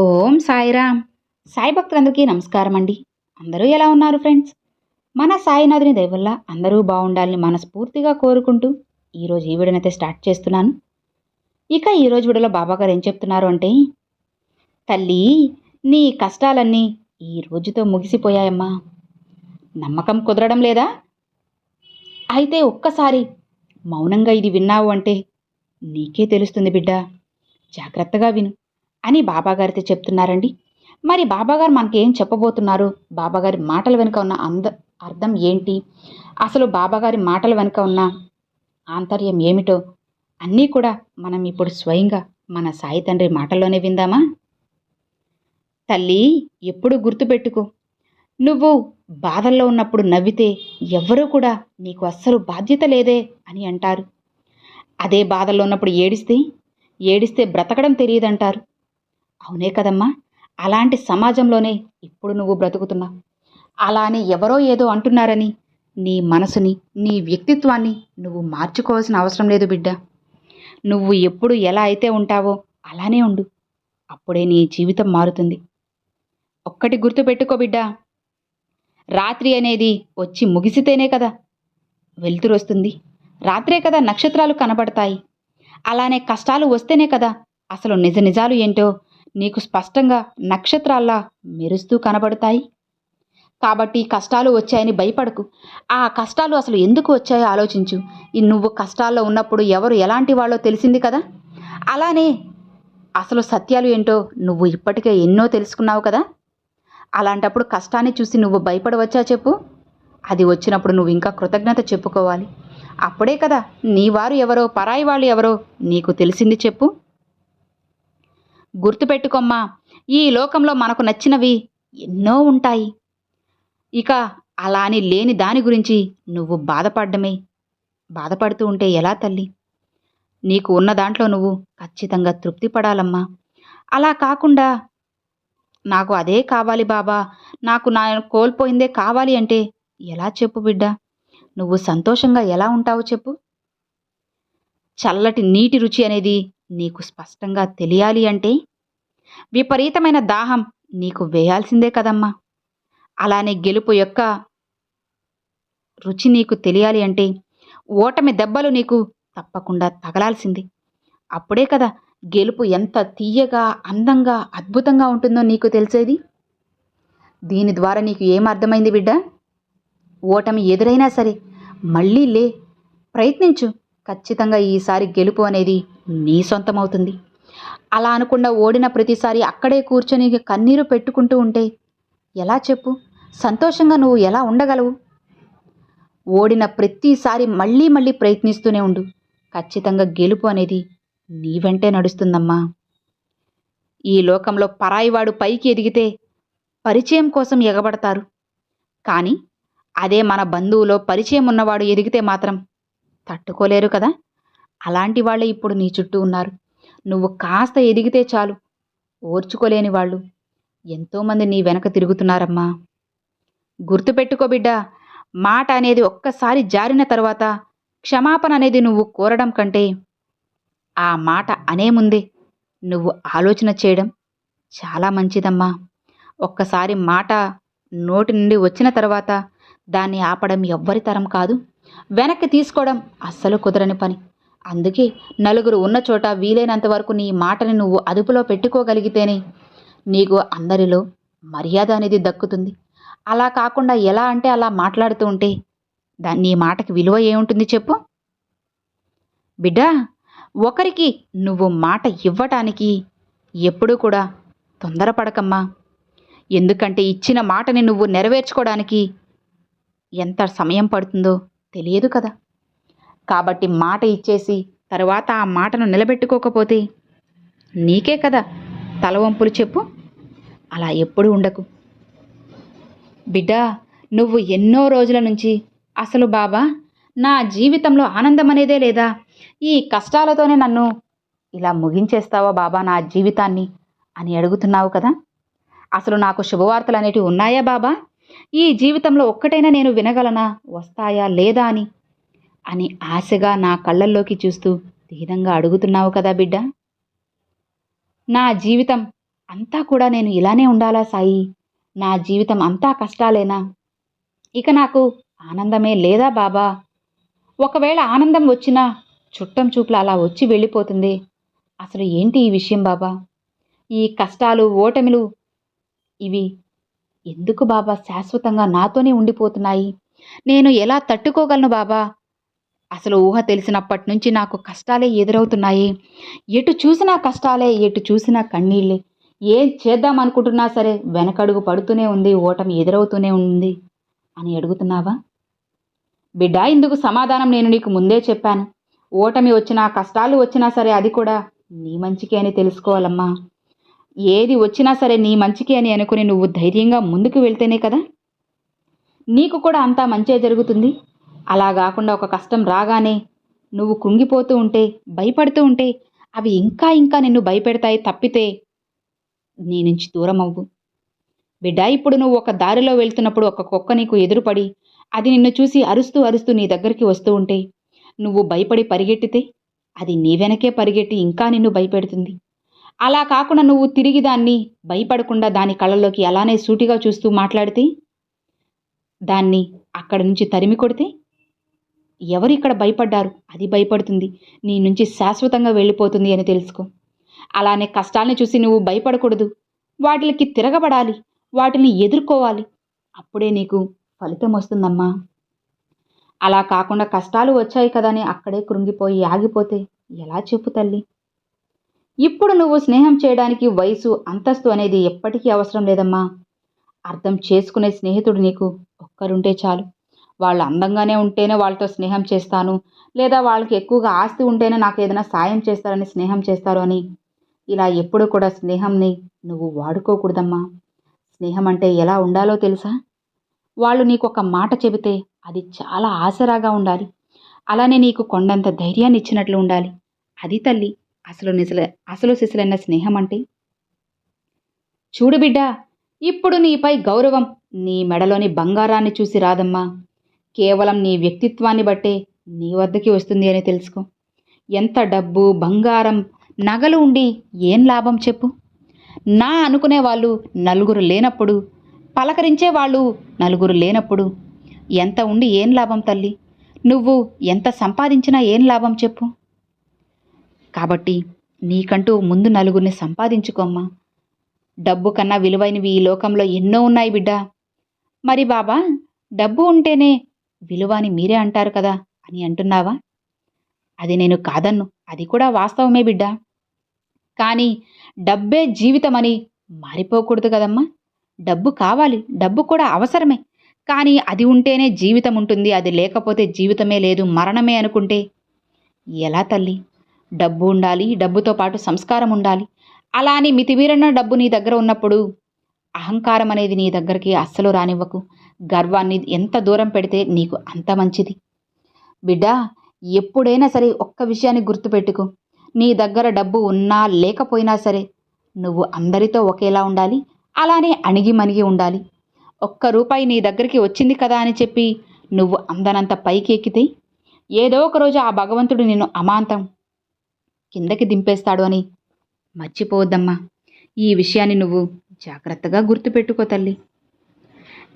ఓం సాయిరామ్. సాయి భక్తులందరికీ నమస్కారం అండి అందరూ ఎలా ఉన్నారు ఫ్రెండ్స్? మన సాయినాథుని దయవల్ల అందరూ బాగుండాలని మనస్ఫూర్తిగా కోరుకుంటూ ఈరోజు ఈ వీడియోనైతే స్టార్ట్ చేస్తున్నాను. ఇక ఈరోజు వీడియోలో బాబాగారు ఏం చెప్తున్నారు అంటే తల్లి నీ కష్టాలన్నీ ఈ రోజుతో ముగిసిపోయాయమ్మా. నమ్మకం కుదరడం లేదా? అయితే ఒక్కసారి మౌనంగా ఇది విన్నావు అంటే నీకే తెలుస్తుంది బిడ్డ. జాగ్రత్తగా విను. అని బాబాగారితో చెప్తున్నారండి. మరి బాబాగారు మనకేం చెప్పబోతున్నారు? బాబాగారి మాటల వెనుక ఉన్న అంద అర్థం ఏంటి? అసలు బాబాగారి మాటల వెనుక ఉన్న ఆంతర్యం ఏమిటో అన్నీ కూడా మనం ఇప్పుడు స్వయంగా మన సాయి తండ్రి మాటల్లోనే విందామా? తల్లి ఎప్పుడు గుర్తుపెట్టుకో. నువ్వు బాధల్లో ఉన్నప్పుడు నవ్వితే ఎవ్వరూ కూడా నీకు అస్సలు బాధ్యత లేదే అని అంటారు. అదే బాధల్లో ఉన్నప్పుడు ఏడిస్తే? ఏడిస్తే బ్రతకడం తెలియదంటారు. అవునే కదమ్మా. అలాంటి సమాజంలోనే ఇప్పుడు నువ్వు బ్రతుకుతున్నా అలా అని ఎవరో ఏదో అంటున్నారని నీ మనసుని నీ వ్యక్తిత్వాన్ని నువ్వు మార్చుకోవాల్సిన అవసరం లేదు బిడ్డ. నువ్వు ఎప్పుడు ఎలా అయితే ఉంటావో అలానే ఉండు. అప్పుడే నీ జీవితం మారుతుంది. ఒక్కటి గుర్తుపెట్టుకో బిడ్డ. రాత్రి అనేది వచ్చి ముగిసితేనే కదా వెలుతురు వస్తుంది. రాత్రే కదా నక్షత్రాలు కనబడతాయి. అలానే కష్టాలు వస్తేనే కదా అసలు నిజ నిజాలు ఏంటో నీకు స్పష్టంగా నక్షత్రాల్లా మెరుస్తూ కనబడతాయి. కాబట్టి కష్టాలు వచ్చాయని భయపడకు. ఆ కష్టాలు అసలు ఎందుకు వచ్చాయో ఆలోచించు. ఈ నువ్వు కష్టాల్లో ఉన్నప్పుడు ఎవరు ఎలాంటి వాళ్ళో తెలిసింది కదా? అలానే అసలు సత్యాలు ఏంటో నువ్వు ఇప్పటికే ఎన్నో తెలుసుకున్నావు కదా? అలాంటప్పుడు కష్టాన్ని చూసి నువ్వు భయపడవచ్చా చెప్పు? అది వచ్చినప్పుడు నువ్వు ఇంకా కృతజ్ఞత చెప్పుకోవాలి. అప్పుడే కదా నీ వారు ఎవరో పరాయి వాళ్ళు ఎవరో నీకు తెలిసింది చెప్పు. గుర్తుపెట్టుకోమ్మా ఈ లోకంలో మనకు నచ్చినవి ఎన్నో ఉంటాయి. ఇక అలా అని లేని దాని గురించి నువ్వు బాధపడ్డమే. బాధపడుతూ ఉంటే ఎలా తల్లి? నీకు ఉన్న దాంట్లో నువ్వు ఖచ్చితంగా తృప్తి పడాలమ్మా. అలా కాకుండా నాకు అదే కావాలి బాబా. నాకు నా కోల్పోయిందే కావాలి అంటే ఎలా చెప్పు బిడ్డ? నువ్వు సంతోషంగా ఎలా ఉంటావో చెప్పు. చల్లటి నీటి రుచి అనేది నీకు స్పష్టంగా తెలియాలి అంటే విపరీతమైన దాహం నీకు వేయాల్సిందే కదమ్మా. అలానే గెలుపు యొక్క రుచి నీకు తెలియాలి అంటే ఓటమి దెబ్బలు నీకు తప్పకుండా తగలాల్సింది. అప్పుడే కదా గెలుపు ఎంత తీయగా అందంగా అద్భుతంగా ఉంటుందో నీకు తెలిసేది? దీని ద్వారా నీకు ఏమర్థమైంది బిడ్డ? ఓటమి ఎదురైనా సరే మళ్ళీ లే ప్రయత్నించు. ఖచ్చితంగా ఈసారి గెలుపు అనేది నీ సొంతమవుతుంది. అలా అనుకుండా ఓడిన ప్రతిసారి అక్కడే కూర్చొని కన్నీరు పెట్టుకుంటూ ఉంటే ఎలా చెప్పు? సంతోషంగా నువ్వు ఎలా ఉండగలవు? ఓడిన ప్రతిసారి మళ్ళీ మళ్ళీ ప్రయత్నిస్తూనే ఉండు. ఖచ్చితంగా గెలుపు అనేది నీ వెంటే నడుస్తుందమ్మా. ఈ లోకంలో పరాయివాడు పైకి ఎదిగితే పరిచయం కోసం ఎగబడతారు. కానీ అదే మన బంధువులో పరిచయం ఉన్నవాడు ఎదిగితే మాత్రం తట్టుకోలేరు కదా? అలాంటి వాళ్ళే ఇప్పుడు నీ చుట్టూ ఉన్నారు. నువ్వు కాస్త ఎదిగితే చాలు. ఓర్చుకోలేని వాళ్ళు. ఎంతోమంది నీ వెనక తిరుగుతున్నారమ్మా. గుర్తుపెట్టుకో బిడ్డ మాట అనేది ఒక్కసారి జారిన తర్వాత క్షమాపణ అనేది నువ్వు కోరడం కంటే ఆ మాట అనే ముందే నువ్వు ఆలోచన చేయడం చాలా మంచిదమ్మా. ఒక్కసారి మాట నోటి నుండి వచ్చిన తర్వాత దాన్ని ఆపడం ఎవ్వరి తరం కాదు. వెనక్కి తీసుకోవడం అస్సలు కుదరని పని. అందుకే నలుగురు ఉన్న చోట వీలైనంత వరకు నీ మాటని నువ్వు అదుపులో పెట్టుకోగలిగితేనే నీకు అందరిలో మర్యాద అనేది దక్కుతుంది. అలా కాకుండా ఎలా అంటే అలా మాట్లాడుతూ ఉంటే దాన్ని నీ మాటకి విలువ ఏముంటుంది చెప్పు? బిడ్డా ఒకరికి నువ్వు మాట ఇవ్వటానికి ఎప్పుడూ కూడా తొందరపడకమ్మా. ఎందుకంటే ఇచ్చిన మాటని నువ్వు నెరవేర్చుకోవడానికి ఎంత సమయం పడుతుందో తెలియదు కదా. కాబట్టి మాట ఇచ్చేసి తర్వాత ఆ మాటను నిలబెట్టుకోకపోతే నీకే కదా తలవంపులు చెప్పు. అలా ఎప్పుడు ఉండకు. బిడ్డా నువ్వు ఎన్నో రోజుల నుంచి అసలు బాబా నా జీవితంలో ఆనందం అనేదే లేదా? ఈ కష్టాలతోనే నన్ను ఇలా ముగించేస్తావా బాబా నా జీవితాన్ని అని అడుగుతున్నావు కదా. అసలు నాకు శుభవార్తలు అనేటివి ఉన్నాయా బాబా? ఈ జీవితంలో ఒక్కటైనా నేను వినగలనా? వస్తాయా లేదా అని. అని ఆశగా నా కళ్ళల్లోకి చూస్తూ దీనంగా అడుగుతున్నావు కదా బిడ్డ. నా జీవితం అంతా కూడా నేను ఇలానే ఉండాలా సాయి? నా జీవితం అంతా కష్టాలేనా? ఇక నాకు ఆనందమే లేదా బాబా? ఒకవేళ ఆనందం వచ్చినా చుట్టం చూపులు అలా వచ్చి వెళ్ళిపోతుంది. అసలు ఏంటి ఈ విషయం బాబా? ఈ కష్టాలు ఓటమిలు ఇవి ఎందుకు బాబా శాశ్వతంగా నాతోనే ఉండిపోతున్నాయి? నేను ఎలా తట్టుకోగలను బాబా? అసలు ఊహ తెలిసినప్పటి నుంచి నాకు కష్టాలే ఎదురవుతున్నాయి. ఎటు చూసినా కష్టాలే ఎటు చూసినా కన్నీళ్ళే. ఏం చేద్దాం అనుకుంటున్నా సరే వెనకడుగు పడుతూనే ఉంది ఓటమి ఎదురవుతూనే ఉంది అని అడుగుతున్నావా? బిడ్డ ఇందుకు సమాధానం నేను నీకు ముందే చెప్పాను. ఓటమి వచ్చినా కష్టాలు వచ్చినా సరే అది కూడా నీ మంచికే అని తెలుసుకోవాలమ్మా. ఏది వచ్చినా సరే నీ మంచికి అని అనుకుని నువ్వు ధైర్యంగా ముందుకు వెళ్తేనే కదా? నీకు కూడా అంతా మంచే జరుగుతుంది. అలా కాకుండా ఒక కష్టం రాగానే నువ్వు కృంగిపోతూ ఉంటే భయపడుతూ ఉంటే అవి ఇంకా ఇంకా నిన్ను భయపెడతాయి తప్పితే నీ నుంచి దూరం అవ్వు బిడ్డ ఇప్పుడు నువ్వు ఒక దారిలో వెళ్తున్నప్పుడు ఒక కుక్క నీకు ఎదురుపడి అది నిన్ను చూసి అరుస్తూ అరుస్తూ నీ దగ్గరికి వస్తూ ఉంటే నువ్వు భయపడి పరిగెట్టితే అది నీ వెనకే పరిగెట్టి ఇంకా నిన్ను భయపెడుతుంది. అలా కాకుండా నువ్వు తిరిగి దాన్ని భయపడకుండా దాని కళ్ళలోకి అలానే సూటిగా చూస్తూ మాట్లాడితే? దాన్ని అక్కడి నుంచి తరిమి కొడితే? ఎవరు ఇక్కడ భయపడ్డారు? అది భయపడుతుంది. నీ నుంచి శాశ్వతంగా వెళ్ళిపోతుంది అని తెలుసుకో. అలానే కష్టాల్ని చూసి నువ్వు భయపడకూడదు. వాటికి తిరగబడాలి. వాటిని ఎదుర్కోవాలి. అప్పుడే నీకు ఫలితం వస్తుందమ్మా. అలా కాకుండా కష్టాలు వచ్చాయి కదా అని అక్కడే కృంగిపోయి ఆగిపోతే ఎలా చెప్పు తల్లి? ఇప్పుడు నువ్వు స్నేహం చేయడానికి వయసు అంతస్తు అనేది ఎప్పటికీ అవసరం లేదమ్మా. అర్థం చేసుకునే స్నేహితుడు నీకు ఒక్కరుంటే చాలు. వాళ్ళు అందంగానే ఉంటేనే వాళ్ళతో స్నేహం చేస్తాను లేదా వాళ్ళకి ఎక్కువగా ఆస్తి ఉంటేనే నాకు ఏదైనా సాయం చేస్తారని స్నేహం చేస్తారు అని. ఇలా ఎప్పుడు కూడా స్నేహంని నువ్వు వాడుకోకూడదమ్మా. స్నేహం అంటే ఎలా ఉండాలో తెలుసా? వాళ్ళు నీకు ఒక మాట చెబితే అది చాలా ఆసరాగా ఉండాలి. అలానే నీకు కొండంత ధైర్యాన్ని ఇచ్చినట్లు ఉండాలి. అది తల్లి అసలు నిజల అసలు సిసలైన స్నేహం అంటే చూడు బిడ్డ ఇప్పుడు నీపై గౌరవం నీ మెడలోని బంగారాన్ని చూసి రాదమ్మా. కేవలం నీ వ్యక్తిత్వాన్ని బట్టే నీ వద్దకి వస్తుంది అని తెలుసుకో. ఎంత డబ్బు బంగారం నగలు ఉండి ఏం లాభం చెప్పు? నా అనుకునే వాళ్ళు నలుగురు లేనప్పుడు పలకరించే వాళ్ళు నలుగురు లేనప్పుడు ఎంత ఉండి ఏం లాభం తల్లి? నువ్వు ఎంత సంపాదించినా ఏం లాభం చెప్పు? కాబట్టి నీకంటూ ముందు నలుగురిని సంపాదించుకోమ్మా డబ్బు కన్నా విలువైనవి ఈ లోకంలో ఎన్నో ఉన్నాయి బిడ్డ. మరి బాబా డబ్బు ఉంటేనే విలువ అని మీరే అంటారు కదా అని అంటున్నావా? అది నేను కాదన్ను. అది కూడా వాస్తవమే బిడ్డ. కానీ డబ్బే జీవితమని మారిపోకూడదు కదమ్మా. డబ్బు కావాలి. డబ్బు కూడా అవసరమే. కానీ అది ఉంటేనే జీవితం ఉంటుంది. అది లేకపోతే జీవితమే లేదు. మరణమే అనుకుంటే ఎలా తల్లి? డబ్బు ఉండాలి డబ్బుతో పాటు సంస్కారం ఉండాలి. అలా అని మితిమీరన్న డబ్బు నీ దగ్గర ఉన్నప్పుడు అహంకారం అనేది నీ దగ్గరికి అస్సలు రానివ్వకు. గర్వాన్ని ఎంత దూరం పెడితే నీకు అంత మంచిది. బిడ్డ ఎప్పుడైనా సరే ఒక్క విషయాన్ని గుర్తుపెట్టుకో. నీ దగ్గర డబ్బు ఉన్నా లేకపోయినా సరే నువ్వు అందరితో ఒకేలా ఉండాలి అలానే అణిగి మణిగి ఉండాలి. ఒక్క రూపాయి నీ దగ్గరికి వచ్చింది కదా అని చెప్పి నువ్వు అందనంత పైకి ఎక్కితే ఏదో ఒక రోజు ఆ భగవంతుడు నిన్ను అమాంతం కిందకి దింపేస్తాడు అని. మర్చిపోవద్దమ్మా. ఈ విషయాన్ని నువ్వు జాగ్రత్తగా గుర్తుపెట్టుకో తల్లి.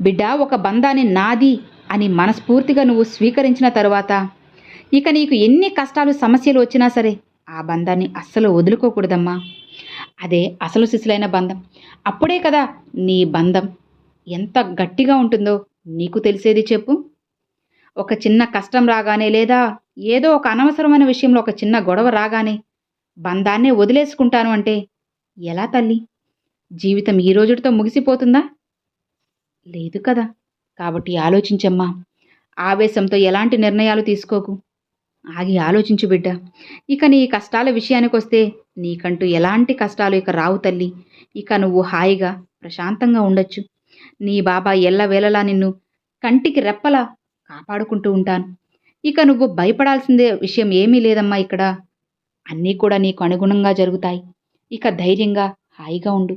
బిడ్డ ఒక బంధాన్ని నాది అని మనస్ఫూర్తిగా నువ్వు స్వీకరించిన తరువాత ఇక నీకు ఎన్ని కష్టాలు సమస్యలు వచ్చినా సరే ఆ బంధాన్ని అస్సలు వదులుకోకూడదమ్మా. అదే అసలు శిశులైన బంధం. అప్పుడే కదా నీ బంధం ఎంత గట్టిగా ఉంటుందో నీకు తెలిసేది చెప్పు. ఒక చిన్న కష్టం రాగానే లేదా ఏదో ఒక అనవసరమైన విషయంలో ఒక చిన్న గొడవ రాగానే బంధాన్నే వదిలేసుకుంటాను అంటే ఎలా తల్లి? జీవితం ఈ రోజుతో ముగిసిపోతుందా? లేదు కదా. కాబట్టి ఆలోచించమ్మా. ఆవేశంతో ఎలాంటి నిర్ణయాలు తీసుకోకు. ఆగి ఆలోచించు బిడ్డ. ఇక నీ కష్టాల విషయానికొస్తే నీకంటూ ఎలాంటి కష్టాలు ఇక రావు తల్లి. ఇక నువ్వు హాయిగా ప్రశాంతంగా ఉండొచ్చు. నీ బాబా ఎల్లవేళలా నిన్ను కంటికి రెప్పలా కాపాడుకుంటూ ఉంటాను. ఇక నువ్వు భయపడాల్సిందే విషయం ఏమీ లేదమ్మా ఇక్కడ. అన్నీ కూడా నీకు అనుగుణంగా జరుగుతాయి. ఇక ధైర్యంగా హాయిగా ఉండు.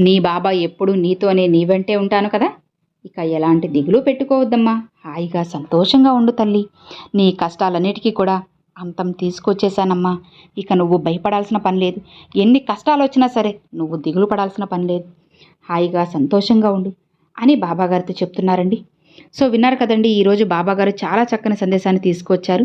నీ బాబా ఎప్పుడూ నీతోనే నీ వెంటే ఉంటాను కదా? ఇక ఎలాంటి దిగులు పెట్టుకోవద్దమ్మా. హాయిగా సంతోషంగా ఉండు తల్లి. నీ కష్టాలన్నిటికీ కూడా అంతం తీసుకొచ్చేసానమ్మా ఇక నువ్వు భయపడాల్సిన పని లేదు. ఎన్ని కష్టాలు వచ్చినా సరే నువ్వు దిగులు పడాల్సిన పని లేదు. హాయిగా సంతోషంగా ఉండు అని బాబాగారితో చెప్తున్నారండి. సో విన్నారు కదండి ఈరోజు బాబాగారు చాలా చక్కని సందేశాన్ని తీసుకొచ్చారు.